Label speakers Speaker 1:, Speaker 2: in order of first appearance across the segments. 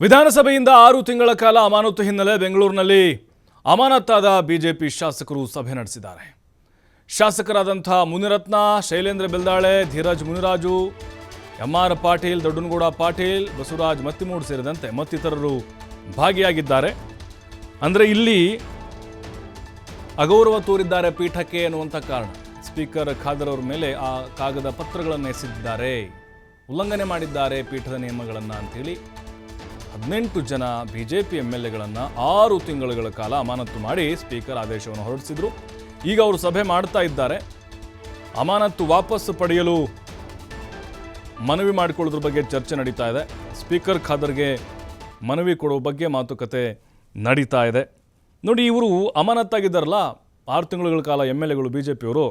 Speaker 1: ವಿಧಾನಸಭೆಯಿಂದ ಆರು ತಿಂಗಳ ಕಾಲ ಅಮಾನತು ಹಿನ್ನೆಲೆ ಬೆಂಗಳೂರಿನಲ್ಲಿ ಅಮಾನತ್ತಾದ ಬಿಜೆಪಿ ಶಾಸಕರು ಸಭೆ ನಡೆಸಿದ್ದಾರೆ. ಶಾಸಕರಾದಂಥ ಮುನಿರತ್ನ, ಶೈಲೇಂದ್ರ ಬೆಲ್ದಾಳೆ, ಧೀರಜ್ ಮುನಿರಾಜು ಎಂ ಆರ್ ಪಾಟೀಲ್, ದೊಡ್ಡನಗೌಡ ಪಾಟೀಲ್, ಬಸವರಾಜ್ ಮತ್ತಿಮೂಡ್ ಸೇರಿದಂತೆ ಮತ್ತಿತರರು ಭಾಗಿಯಾಗಿದ್ದಾರೆ. ಅಂದರೆ ಇಲ್ಲಿ ಅಗೌರವ ತೋರಿದ್ದಾರೆ ಪೀಠಕ್ಕೆ ಎನ್ನುವಂಥ ಕಾರಣ. ಸ್ಪೀಕರ್ ಖಾದರ್ ಅವರ ಮೇಲೆ ಆ ಕಾಗದ ಪತ್ರಗಳನ್ನು ಎಸೆದಿದ್ದಾರೆ ಉಲ್ಲಂಘನೆ ಮಾಡಿದ್ದಾರೆ ಪೀಠದ ನಿಯಮಗಳನ್ನು ಅಂಥೇಳಿ. ಹದಿನೆಂಟು ಜನ ಬಿಜೆಪಿ ಎಂ ಎಲ್ ಎಗಳನ್ನು ಆರು ತಿಂಗಳುಗಳ ಕಾಲ ಅಮಾನತು ಮಾಡಿ ಸ್ಪೀಕರ್ ಆದೇಶವನ್ನು ಹೊರಡಿಸಿದ್ರು. ಈಗ ಅವರು ಸಭೆ ಮಾಡ್ತಾ ಇದ್ದಾರೆ. ಅಮಾನತು ವಾಪಸ್ ಪಡೆಯಲು ಮನವಿ ಮಾಡಿಕೊಳ್ಳೋದ್ರ ಬಗ್ಗೆ ಚರ್ಚೆ ನಡೀತಾ ಇದೆ. ಸ್ಪೀಕರ್ ಖಾದರ್ಗೆ ಮನವಿ ಕೊಡುವ ಬಗ್ಗೆ ಮಾತುಕತೆ ನಡೀತಾ ಇದೆ. ನೋಡಿ, ಇವರು ಅಮಾನತ್ತಾಗಿದ್ದಾರಲ್ಲ, ಆರು ತಿಂಗಳುಗಳ ಕಾಲ ಎಂ ಎಲ್ ಎಗಳು ಬಿ ಜೆ ಪಿಯವರು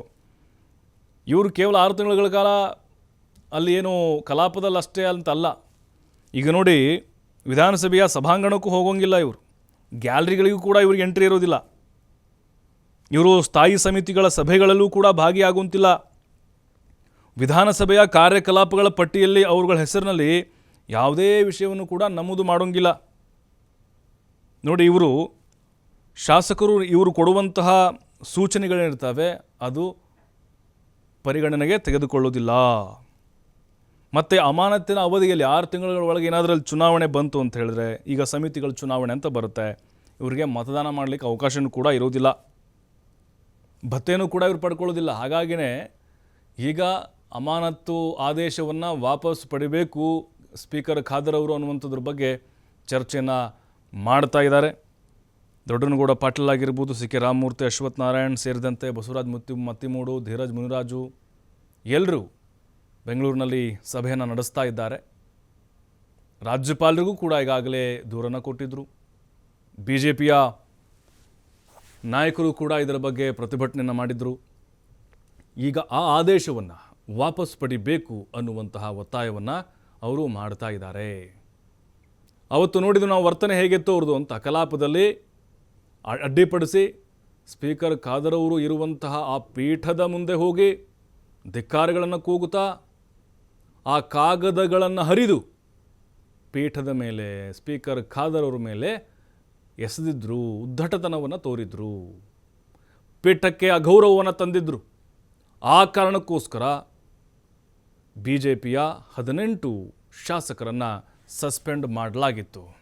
Speaker 1: ಇವರು ಕೇವಲ ಆರು ತಿಂಗಳುಗಳ ಕಾಲ ಅಲ್ಲಿ ಏನು ಕಲಾಪದಲ್ಲಿ ಅಷ್ಟೇ ಅಂತ ಅಲ್ಲ ಈಗ ನೋಡಿ ವಿಧಾನಸಭೆಯ ಸಭಾಂಗಣಕ್ಕೂ ಹೋಗೋಂಗಿಲ್ಲ ಇವರು. ಗ್ಯಾಲರಿಗಳಿಗೂ ಕೂಡ ಇವ್ರಿಗೆ ಎಂಟ್ರಿ ಇರೋದಿಲ್ಲ. ಇವರು ಸ್ಥಾಯಿ ಸಮಿತಿಗಳ ಸಭೆಗಳಲ್ಲೂ ಕೂಡ ಭಾಗಿಯಾಗುವಂತಿಲ್ಲ. ವಿಧಾನಸಭೆಯ ಕಾರ್ಯಕಲಾಪಗಳ ಪಟ್ಟಿಯಲ್ಲಿ ಅವರುಗಳ ಹೆಸರಿನಲ್ಲಿ ಯಾವುದೇ ವಿಷಯವನ್ನು ಕೂಡ ನಮೂದು ಮಾಡೋಂಗಿಲ್ಲ. ನೋಡಿ, ಇವರು ಶಾಸಕರು ಇವರು ಕೊಡುವಂತಹ ಸೂಚನೆಗಳೇನಿರ್ತವೆ, ಅದು ಪರಿಗಣನೆಗೆ ತೆಗೆದುಕೊಳ್ಳೋದಿಲ್ಲ. ಮತ್ತು ಅಮಾನತಿನ ಅವಧಿಯಲ್ಲಿ ಆರು ತಿಂಗಳ ಒಳಗೆ ಏನಾದರೂ ಚುನಾವಣೆ ಬಂತು ಅಂತ ಹೇಳಿದ್ರೆ ಈಗ ಸಮಿತಿಗಳ ಚುನಾವಣೆ ಅಂತ ಬರುತ್ತೆ. ಇವರಿಗೆ ಮತದಾನ ಮಾಡಲಿಕ್ಕೆ ಅವಕಾಶನೂ ಕೂಡ ಇರೋದಿಲ್ಲ ಭತ್ತೆನೂ ಕೂಡ ಇವರು ಪಡ್ಕೊಳ್ಳೋದಿಲ್ಲ ಹಾಗಾಗಿನೇ ಈಗ ಅಮಾನತ್ತು ಆದೇಶವನ್ನು ವಾಪಸ್ ಪಡಿಬೇಕು ಸ್ಪೀಕರ್ ಖಾದರ್ ಅವರು ಅನ್ನುವಂಥದ್ರ ಬಗ್ಗೆ ಚರ್ಚೆಯನ್ನು ಮಾಡ್ತಾ ಇದ್ದಾರೆ. ದೊಡ್ಡನಗೌಡ ಪಾಟೀಲ್ ಆಗಿರ್ಬೋದು ಸಿ ಕೆ ರಾಮಮೂರ್ತಿ ಅಶ್ವಥ್ ನಾರಾಯಣ್ ಸೇರಿದಂತೆ ಬಸವರಾಜ್ ಮುತ್ತಿ ಮತ್ತಿಮೂಡು, ಧೀರಜ್ ಮುನಿರಾಜು ಎಲ್ಲರೂ ಬೆಂಗಳೂರಿನಲ್ಲಿ ಸಭೆಯನ್ನು ನಡೆಸ್ತಾ ಇದ್ದಾರೆ. ರಾಜ್ಯಪಾಲರಿಗೂ ಕೂಡ ಈಗಾಗಲೇ ದೂರನ್ನು ಕೊಟ್ಟಿದ್ದರು ಬಿ ಜೆ ಪಿಯ ನಾಯಕರು ಕೂಡ ಇದರ ಬಗ್ಗೆ ಪ್ರತಿಭಟನೆಯನ್ನು ಮಾಡಿದರು. ಈಗ ಆ ಆದೇಶವನ್ನು ವಾಪಸ್ ಪಡಿಬೇಕು ಅನ್ನುವಂತಹ ಒತ್ತಾಯವನ್ನು ಅವರು ಮಾಡ್ತಾ ಇದ್ದಾರೆ. ಅವತ್ತು ನೋಡಿದ್ದು ನಾವು ವರ್ತನೆ ಹೇಗೆ ತೋರ್ದು ಅಂತ ಕಲಾಪದಲ್ಲಿ ಅಡ್ಡಿಪಡಿಸಿ ಸ್ಪೀಕರ್ ಖಾದರ್ ಅವರು ಇರುವಂತಹ ಆ ಪೀಠದ ಮುಂದೆ ಹೋಗಿ ಧಿಕ್ಕಾರಗಳನ್ನು ಕೂಗುತ್ತಾ ಆ ಕಾಗದಗಳನ್ನು ಹರಿದು ಪೀಠದ ಮೇಲೆ, ಸ್ಪೀಕರ್ ಖಾದರ್ ಅವರ ಮೇಲೆ ಎಸೆದಿದ್ರು ಉದ್ದಟತನವನ್ನು ತೋರಿದ್ರು, ಪೀಠಕ್ಕೆ ಅಗೌರವವನ್ನು ತಂದಿದ್ರು. ಆ ಕಾರಣಕ್ಕೋಸ್ಕರ ಬಿ ಜೆ ಪಿಯ ಹದಿನೆಂಟು ಶಾಸಕರನ್ನು ಸಸ್ಪೆಂಡ್ ಮಾಡಲಾಗಿತ್ತು.